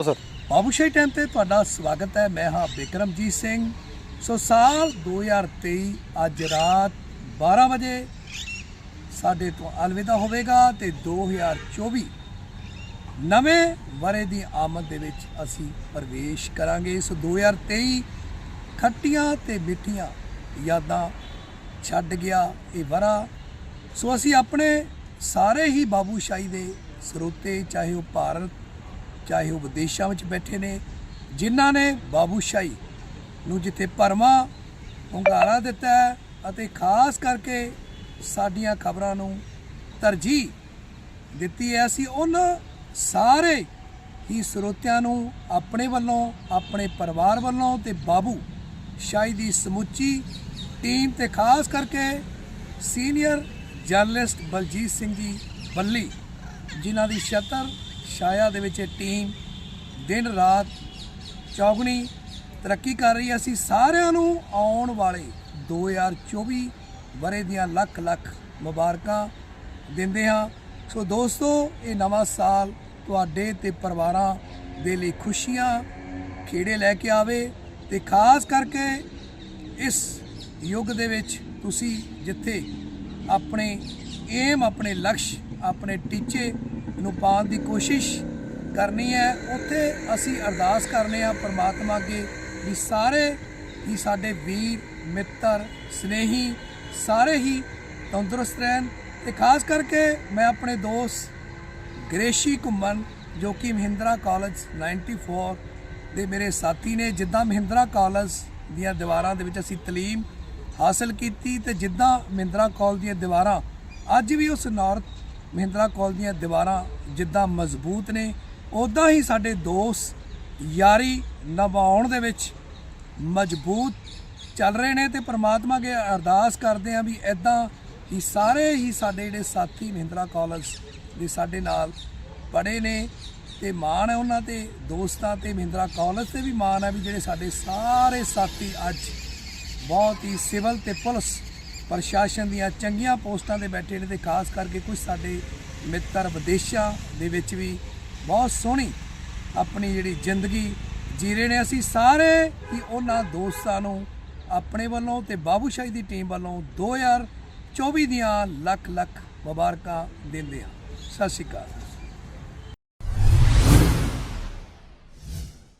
Sir. Babushahi time ਤੇ ਤੁਹਾਡਾ ਸਵਾਗਤ ਹੈ। ਮੈਂ ਹਾਂ ਬਿਕਰਮਜੀਤ ਸਿੰਘ। ਸੋ ਸਾਲ 2023 ਅੱਜ ਰਾਤ 12 ਵਜੇ ਸਾਡੇ ਤੋਂ ਅਲਵਿਦਾ ਹੋਵੇਗਾ ਤੇ 2024 ਨਵੇਂ ਵਰੇ ਦੀ ਆਮਦ ਦੇ ਵਿੱਚ ਅਸੀਂ ਪ੍ਰਵੇਸ਼ ਕਰਾਂਗੇ। ਸੋ 2023 ਖੱਟੀਆਂ ਤੇ ਮਿੱਠੀਆਂ ਯਾਦਾਂ ਛੱਡ ਗਿਆ ਇਹ ਵਰਾ ਸੋ ਅਸੀਂ ਆਪਣੇ ਸਾਰੇ ਹੀ ਬਾਬੂਸ਼ਾਹੀ ਦੇ ਸਰੋਤੇ, ਚਾਹੇ ਉਹ ਭਾਰਤ ਚਾਹੇ ਉਹ ਵਿਦੇਸ਼ਾਂ ਵਿੱਚ ਬੈਠੇ ਨੇ, ਜਿਨ੍ਹਾਂ ਨੇ ਬਾਬੂਸ਼ਾਹੀ ਨੂੰ ਜਿੱਥੇ ਭਰਮਾ ਹੁੰਗਾਰਾ ਦਿੱਤਾ ਹੈ ਅਤੇ ਖਾਸ ਕਰਕੇ ਸਾਡੀਆਂ ਖਬਰਾਂ ਨੂੰ ਤਰਜੀਹ ਦਿੱਤੀ ਹੈ, ਅਸੀਂ ਉਹਨਾਂ ਸਾਰੇ ਹੀ ਸਰੋਤਿਆਂ ਨੂੰ ਆਪਣੇ ਵੱਲੋਂ, ਆਪਣੇ ਪਰਿਵਾਰ ਵੱਲੋਂ ਤੇ ਬਾਬੂ ਸ਼ਾਹੀ ਦੀ ਸਮੁੱਚੀ ਟੀਮ ਤੇ ਖਾਸ ਕਰਕੇ ਸੀਨੀਅਰ ਜਰਨਲਿਸਟ ਬਲਜੀਤ ਸਿੰਘ ਜੀ ਬੱਲੀ, ਜਿਨ੍ਹਾਂ ਦੀ ਸ਼ਤਰ ਛਾਇਆ ਦੇ ਵਿੱਚ ਇਹ ਟੀਮ ਦਿਨ ਰਾਤ ਚੌਗਣੀ ਤਰੱਕੀ ਕਰ ਰਹੀ ਹੈ। ਅਸੀਂ ਸਾਰਿਆਂ ਨੂੰ ਆਉਣ ਵਾਲੇ 2024 ਬਰੇ ਦੀਆਂ ਲੱਖ ਲੱਖ ਮੁਬਾਰਕਾਂ ਦਿੰਦੇ ਹਾਂ। ਸੋ ਦੋਸਤੋ, ਇਹ ਨਵਾਂ ਸਾਲ ਤੁਹਾਡੇ ਤੇ ਪਰਿਵਾਰਾਂ ਦੇ ਲਈ ਖੁਸ਼ੀਆਂ ਖੇੜੇ ਲੈ ਕੇ ਆਵੇ ਤੇ ਖਾਸ ਕਰਕੇ ਇਸ ਯੁੱਗ ਦੇ ਵਿੱਚ ਤੁਸੀਂ ਜਿੱਥੇ ਆਪਣੇ ਏਮ ਆਪਣੇ ਲਕਸ਼, ਆਪਣੇ ਟੀਚੇ ਨੂੰ ਪਾਉਣ ਦੀ ਕੋਸ਼ਿਸ਼ ਕਰਨੀ ਹੈ। ਉੱਥੇ ਅਸੀਂ ਅਰਦਾਸ ਕਰਨੇ ਆ ਪ੍ਰਮਾਤਮਾ ਅੱਗੇ ਵੀ ਸਾਰੇ ਹੀ ਸਾਡੇ ਵੀਰ, ਮਿੱਤਰ, ਸਨੇਹੀ ਸਾਰੇ ਹੀ ਤੰਦਰੁਸਤ ਰਹਿਣ ਤੇ ਖਾਸ ਕਰਕੇ ਮੈਂ ਆਪਣੇ ਦੋਸਤ ਗ੍ਰੇਸ਼ੀ ਘੁੰਮਣ ਜੋ ਕਿ ਮਹਿੰਦਰਾ ਕਾਲਜ 94 ਦੇ ਮੇਰੇ ਸਾਥੀ ਨੇ। ਜਿੱਦਾਂ ਮਹਿੰਦਰਾ ਕਾਲਜ ਦੀਆਂ ਦੀਵਾਰਾਂ ਦੇ ਵਿੱਚ ਅਸੀਂ ਤਾਲੀਮ ਹਾਸਲ ਕੀਤੀ ਤੇ ਜਿੱਦਾਂ ਮਹਿੰਦਰਾ ਕਾਲਜ ਦੀਆਂ ਦੀਵਾਰਾਂ ਅੱਜ ਵੀ ਉਸ ਨੌਰਥ ਮਹਿੰਦਰਾ ਕਾਲਜ ਦੀਆਂ ਦੀਵਾਰਾਂ ਜਿੱਦਾਂ ਮਜ਼ਬੂਤ ਨੇ ਉਦਾਂ ਹੀ ਸਾਡੇ ਦੋਸਤ ਯਾਰੀ ਨਿਭਾਉਣ ਦੇ ਵਿੱਚ ਮਜ਼ਬੂਤ ਚੱਲ ਰਹੇ ਨੇ ਤੇ ਪ੍ਰਮਾਤਮਾ ਅੱਗੇ ਅਰਦਾਸ ਕਰਦੇ ਆ ਵੀ ਐਦਾਂ ਹੀ ਸਾਰੇ ਹੀ ਸਾਡੇ ਜਿਹੜੇ ਸਾਥੀ ਮਹਿੰਦਰਾ ਕਾਲਜ ਦੇ ਸਾਡੇ ਨਾਲ ਪੜ੍ਹੇ ਨੇ ਤੇ ਮਾਣ ਹੈ ਉਹਨਾਂ ਤੇ, ਦੋਸਤਾਂ ਤੇ, ਮਹਿੰਦਰਾ ਕਾਲਜ ਤੇ ਵੀ ਮਾਣ ਹੈ ਵੀ ਜਿਹੜੇ ਸਾਡੇ ਸਾਰੇ ਸਾਥੀ ਅੱਜ ਬਹੁਤ ਹੀ ਸਿਵਲ ਤੇ ਪੁਲਿਸ ਪ੍ਰਸ਼ਾਸਨ ਦੀਆਂ ਚੰਗੀਆਂ ਪੋਸਟਾਂ ਤੇ ਬੈਠੇ ਨੇ ਤੇ ਖਾਸ ਕਰਕੇ ਕੁਝ ਸਾਡੇ ਮਿੱਤਰ ਵਿਦੇਸ਼ਾਂ ਦੇ ਵਿੱਚ ਵੀ ਬਹੁਤ ਸੋਹਣੀ ਆਪਣੀ ਜਿਹੜੀ ਜ਼ਿੰਦਗੀ ਜੀ ਰਹੇ ਨੇ। ਅਸੀਂ ਸਾਰੇ ਹੀ ਉਹਨਾਂ ਦੋਸਤਾਂ ਨੂੰ ਆਪਣੇ ਵੱਲੋਂ ਤੇ ਬਾਬੂਸ਼ਾਹੀ ਦੀ ਟੀਮ ਵੱਲੋਂ 2024 ਦੀਆਂ ਲੱਖ ਲੱਖ ਮੁਬਾਰਕਾਂ ਦਿੰਦੇ ਹਾਂ। ਸਤਿ ਸ਼੍ਰੀ ਅਕਾਲ।